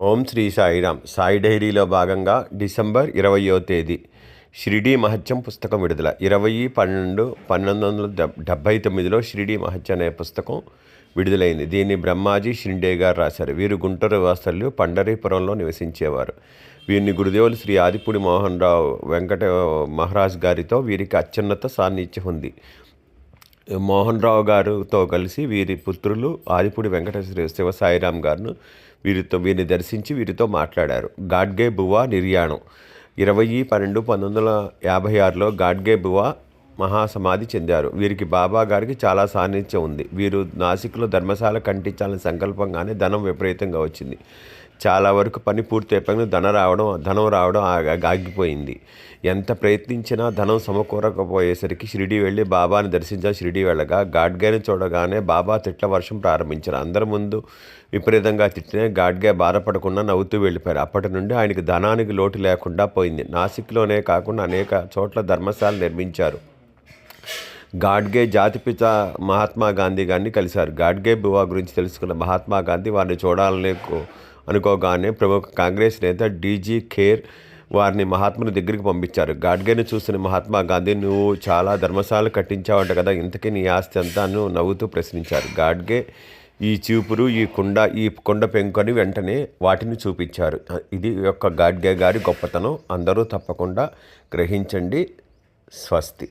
ఓం శ్రీ సాయిరామ్ సాయి డైరీలో భాగంగా డిసెంబర్ ఇరవయో తేదీ షిరిడీ మహత్యం పుస్తకం విడుదల. ఇరవై పన్నెండు పన్నెండు వందల డెబ్భై తొమ్మిదిలో షిరిడీ మహత్యం అనే పుస్తకం విడుదలైంది. దీన్ని బ్రహ్మాజీ షిండే గారు రాశారు. వీరు గుంటూరు వాసల్లు పండరీపురంలో నివసించేవారు. వీరిని గురుదేవులు శ్రీ ఆదిపూడి మోహన్ రావు వెంకట మహారాజ్ గారితో వీరికి అత్యున్నత సాన్నిధ్యం ఉంది. మోహన్ రావు గారితో కలిసి వీరి పుత్రులు ఆదిపూడి వెంకటేశ్వర శివ సాయిరాం గారును వీరితో వీరిని దర్శించి వీరితో మాట్లాడారు. గాడ్గే బువా నిర్యాణం. ఇరవై పన్నెండు పంతొమ్మిది వందల యాభై ఆరులో గాడ్గే బువా మహాసమాధి చెందారు. వీరికి బాబా గారికి చాలా సాన్నిధ్యం ఉంది. వీరు నాసిక్లో ధర్మశాల కంటించాలని సంకల్పంగానే ధనం విపరీతంగా వచ్చింది. చాలా వరకు పని పూర్తి అయిపోయిన ధనం రావడం ధనం రావడం ఆగిపోయింది. ఎంత ప్రయత్నించినా ధనం సమకూరకపోయేసరికి షిరిడి వెళ్ళి బాబాని దర్శించా షిరిడి వెళ్ళగా గాడ్గేని చూడగానే బాబా తిట్ల వర్షం ప్రారంభించారు. అందరి ముందు విపరీతంగా తిట్టినే గాడ్గే బాధపడకుండా నవ్వుతూ వెళ్ళిపోయారు. అప్పటి నుండి ఆయనకి ధనానికి లోటు లేకుండా పోయింది. నాసిక్లోనే కాకుండా అనేక చోట్ల ధర్మశాల నిర్మించారు. గాడ్గే జాతిపిత మహాత్మా గాంధీ గారిని కలిశారు. గాడ్గే బువా గురించి తెలుసుకున్న మహాత్మా గాంధీ వారిని చూడాలని అనుకోగానే ప్రముఖ కాంగ్రెస్ నేత డీజీ ఖేర్ వారిని మహాత్ముని దగ్గరికి పంపించారు. గాడ్గేని చూసిన మహాత్మా గాంధీ నువ్వు చాలా ధర్మశాలలు కట్టించావంట కదా ఇంతకీ నీ ఆస్తి అంతా నవ్వుతూ ప్రశ్నించారు. గాడ్గే ఈ చూపురు ఈ కుండ ఈ కొండ పెంకొని వెంటనే వాటిని చూపించారు. ఇది యొక్క గాడ్గే గారి గొప్పతనం. అందరూ తప్పకుండా గ్రహించండి. స్వస్తి.